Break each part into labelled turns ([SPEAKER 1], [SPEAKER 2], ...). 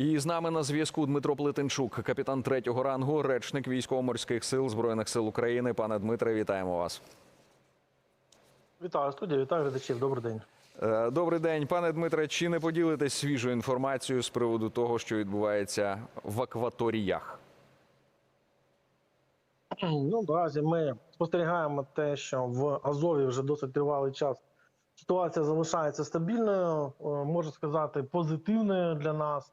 [SPEAKER 1] І з нами на зв'язку Дмитро Плетенчук, капітан третього рангу, речник військово-морських сил збройних сил України. Пане Дмитре, вітаємо вас.
[SPEAKER 2] Вітаю студія, вітаю глядачів. Добрий день.
[SPEAKER 1] Е, Добрий день, пане Дмитре. Чи не поділитесь свіжою інформацією з приводу того, що відбувається в акваторіях?
[SPEAKER 2] Ну наразі ми спостерігаємо те, що в Азові вже досить тривалий час ситуація залишається стабільною, е, можу сказати, позитивною для нас.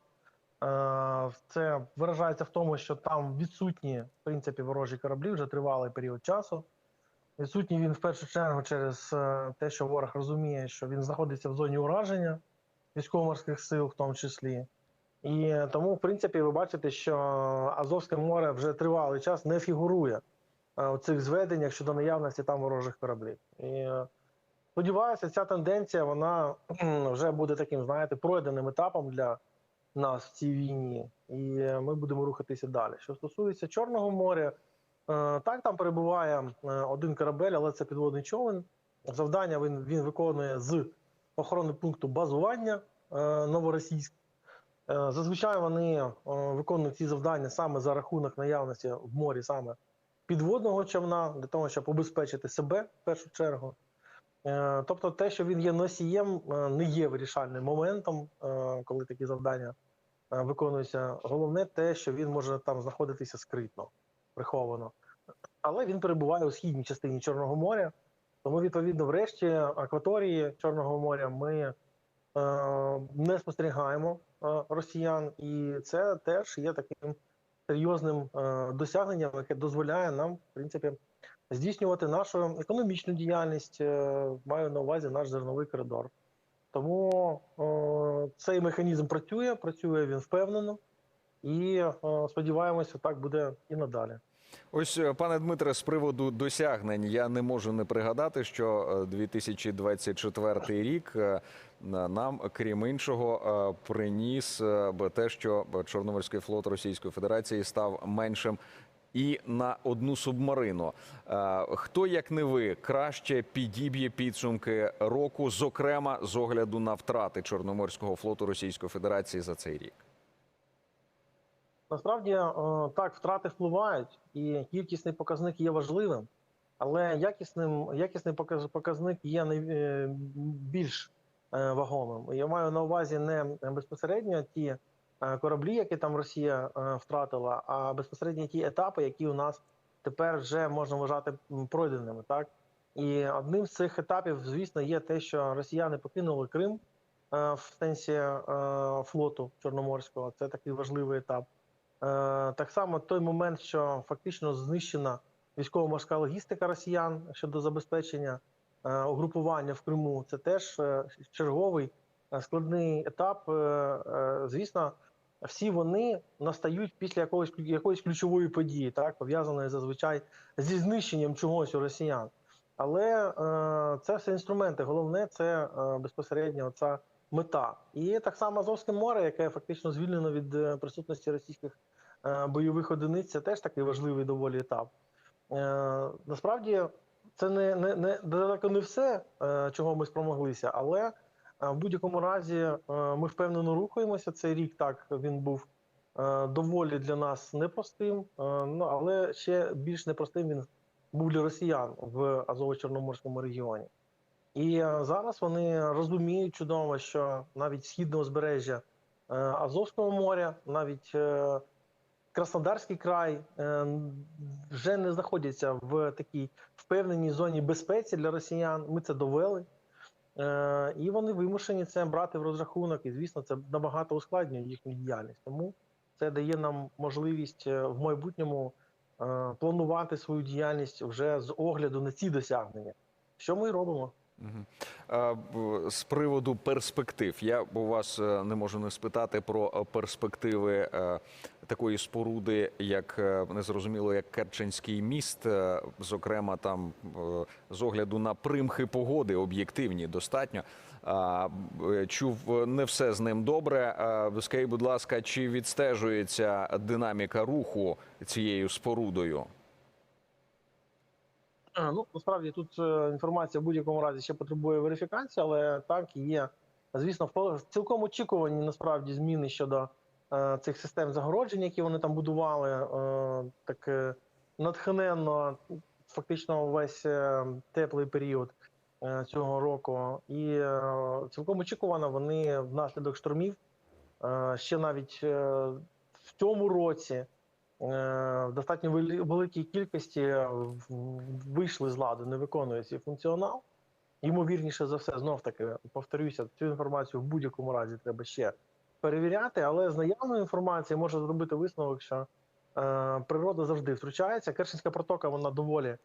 [SPEAKER 2] Е, Це виражається в тому, що там відсутні в принципі ворожі кораблі вже тривалий період часу. Відсутній він в першу чергу через е, те, що ворог розуміє, що він знаходиться в зоні ураження військово-морських сил, в тому числі. І тому, в принципі, ви бачите, що Азовське море вже тривалий час не фігурує е, у цих зведеннях щодо наявності там ворожих кораблів. І сподіваюся, ця тенденція вона вже буде таким, знаєте, пройденим етапом для нас в цій війні, і е, ми будемо рухатися далі. Що стосується Чорного моря, е, так там перебуває е, один корабель, але це підводний човен. Завдання він, він виконує з охорони пункту базування новоросійськ. Зазвичай вони виконують ці завдання саме за рахунок наявності в морі саме підводного човна, для того, щоб обезпечити себе в першу чергу. Тобто, те, що він є носієм, не є вирішальним моментом, коли такі завдання е, виконуються. Головне те, що він може там знаходитися скритно, приховано. Але він перебуває у східній частині Чорного моря. Тому, відповідно, врешті акваторії Чорного моря ми е, не спостерігаємо е, росіян, і це теж є таким серйозним е, досягненням, яке дозволяє нам, в принципі, здійснювати нашу економічну діяльність. е, Маю на увазі наш зерновий коридор. Тому е, цей механізм працює, працює він впевнено, і е, сподіваємося, так буде і надалі.
[SPEAKER 1] Ось, е, пане Дмитре, з приводу досягнень я не можу не пригадати, що е, 2024 рік е, на- нам, крім іншого, е, приніс е, те, що Чорноморський флот Російської Федерації став меншим. І на одну субмарину. Е, Хто, як не ви, краще підіб'є підсумки року, зокрема з огляду на втрати Чорноморського флоту Російської Федерації за цей рік?
[SPEAKER 2] Насправді е, так, втрати впливають, і кількісний показник є важливим, але якісним, якісний показ- показник є е, більш вагомим. Я маю на увазі не безпосередньо ті кораблі, які там Росія е, втратила, а безпосередньо ті етапи, які у нас тепер вже можна вважати пройденими. Так і одним з цих етапів, звісно, є те, що росіяни покинули Крим е, в сенсі е, флоту Чорноморського. Це такий важливий етап. Е, Так само той момент, що фактично знищена військово-морська логістика росіян щодо забезпечення е, угрупування в Криму, це теж е, черговий е, складний етап. Е, е, Звісно, всі вони настають після якогось якоїсь ключової події, так пов'язаної зазвичай зі знищенням чогось у росіян. Але е, це все інструменти. Головне це е, безпосередньо ця мета. І так само Азовське море, яке фактично звільнено від е, присутності російських е, бойових одиниць, це теж такий важливий доволі етап. Е, Насправді це не, не, не далеко не все, е, чого ми спромоглися, але в будь-якому разі е, ми впевнено рухаємося. Цей рік так він був е, доволі для нас непростим, е, ну але ще більш непростим він був для росіян в Азово-Чорноморському регіоні. І е, зараз вони розуміють чудово, що навіть східне узбережжя е, Азовського моря, навіть е, Краснодарський край е, вже не знаходяться в такій впевненій зоні безпеці для росіян. Ми це довели. Е, І вони вимушені це брати в розрахунок. І, звісно, це набагато ускладнює їхню діяльність. Тому це дає нам можливість е, в майбутньому е, планувати свою діяльність вже з огляду на ці досягнення. Що ми робимо.
[SPEAKER 1] З приводу перспектив, я у вас не можу не спитати про перспективи такої споруди, як е, незрозуміло, як Керченський міст, е, зокрема там е, з огляду на примхи погоди, об'єктивні достатньо. Чув не все з ним добре. Скажіть, будь ласка, чи відстежується динаміка руху цією спорудою?
[SPEAKER 2] Ну, насправді тут інформація в будь-якому разі ще потребує верифікації, але так є. Звісно, цілком очікувані насправді зміни щодо цих систем загороджень, які вони там будували, е, так е, натхненно, фактично весь е, теплий період е, цього року. І е, цілком очікувано вони внаслідок штормів е, ще навіть е, в цьому році е, в достатньо великій кількості е, вийшли з ладу, не виконує свій функціонал. Ймовірніше за все, знов таки повторюся, цю інформацію в будь-якому разі треба ще перевіряти, але з наявної інформації можна зробити висновок, що е, природа завжди втручається. Керченська протока вона доволі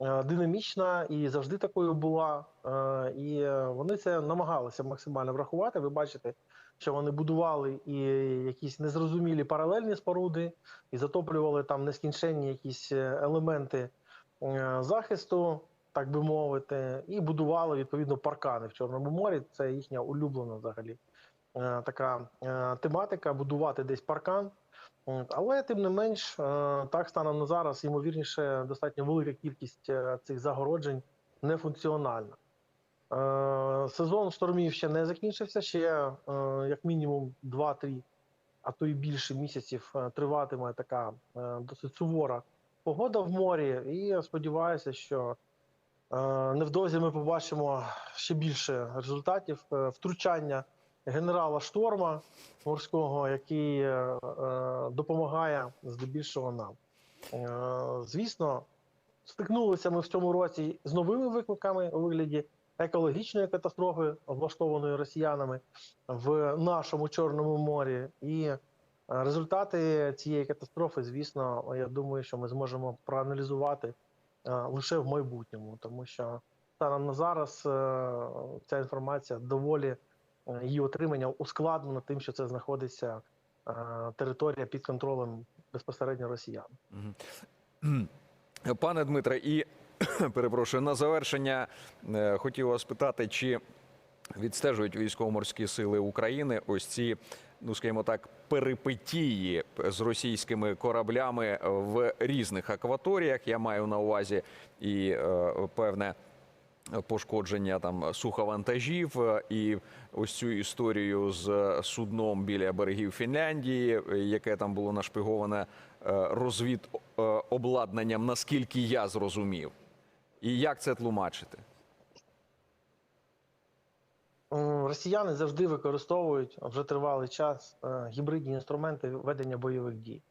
[SPEAKER 2] е, динамічна і завжди такою була. Е, і вони це намагалися максимально врахувати. Ви бачите, що вони будували і якісь незрозумілі паралельні споруди, і затоплювали там нескінченні якісь елементи е, захисту, так би мовити, і будували відповідно паркани в Чорному морі. Це їхня улюблена взагалі така е, тематика будувати десь паркан. Але тим не менш, е, так станом на зараз, ймовірніше, достатньо велика кількість е, цих загороджень нефункціональна. Е, Сезон штормів ще не закінчився, ще е, як мінімум 2-3, а то й більше місяців е, триватиме така е, досить сувора погода в морі. І я сподіваюся, що е, невдовзі ми побачимо ще більше результатів е, втручання генерала Шторма морського, який е, е, допомагає здебільшого нам. Е, звісно, стикнулися ми в цьому році з новими викликами у вигляді екологічної катастрофи, влаштованої росіянами в нашому Чорному морі. І е, результати цієї катастрофи, звісно, я думаю, що ми зможемо проаналізувати е, лише в майбутньому, тому що станом на зараз ця інформація доволі її отримання ускладнено тим, що це знаходиться е, територія під контролем безпосередньо росіян.
[SPEAKER 1] Пане Дмитре, і перепрошую на завершення е, хотів вас питати, чи відстежують військово-морські сили України ось ці, ну скажімо так, перипетії з російськими кораблями в різних акваторіях. Я маю на увазі і е, певне. Пошкодження там суховантажів е, і ось цю історію з судном біля берегів Фінляндії, е, яке там було нашпиговане е, розвід е, обладнанням, наскільки я зрозумів. І як це тлумачити?
[SPEAKER 2] Росіяни завжди використовують вже тривалий час е, гібридні інструменти ведення бойових дій.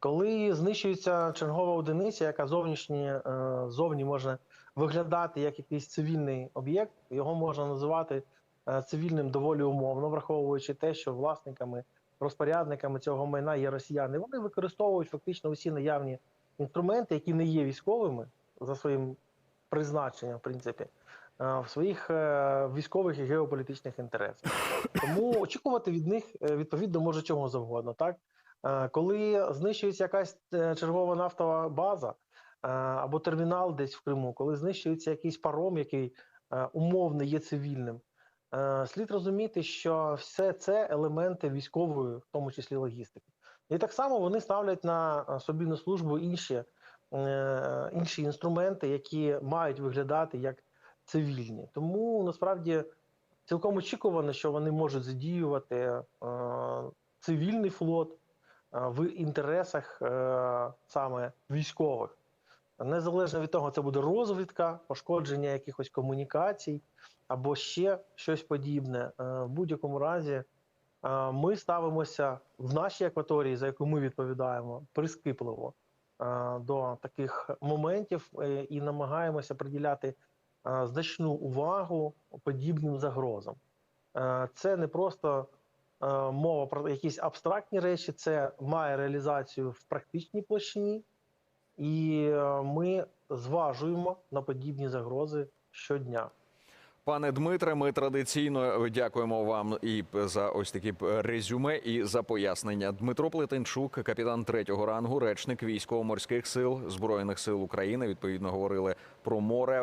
[SPEAKER 2] Коли знищується чергова одиниця, яка зовнішні, е, зовні може виглядати як якийсь цивільний об'єкт, його можна називати е, цивільним доволі умовно, враховуючи те, що власниками, розпорядниками цього майна є росіяни. Вони використовують фактично усі наявні інструменти, які не є військовими за своїм призначенням, в принципі, е, в своїх військових і геополітичних інтересах. Тому очікувати від них відповідно може чого завгодно. Так коли знищується якась е, чергова нафтова база е, або термінал десь в Криму, коли знищується якийсь паром, який е, умовно є цивільним, е, слід розуміти, що все це елементи військової, в тому числі логістики. І так само вони ставлять на е, собі службу інші, е, інші інструменти, які мають виглядати як цивільні. Тому насправді цілком очікувано, що вони можуть задіювати е, цивільний флот е, в інтересах е, саме військових. Незалежно від того, це буде розвідка, пошкодження якихось комунікацій або ще щось подібне. Е, В будь-якому разі е, ми ставимося в нашій акваторії, за яку ми відповідаємо, прискіпливо е, до таких моментів е, і намагаємося приділяти е, значну увагу подібним загрозам. Е, Це не просто е, мова про якісь абстрактні речі, це має реалізацію в практичній площині, і е, ми зважуємо на подібні загрози щодня.
[SPEAKER 1] Пане Дмитре, ми традиційно дякуємо вам і за ось такі резюме і за пояснення. Дмитро Плетенчук, капітан третього рангу, речник військово-морських сил збройних сил України. Відповідно говорили про море,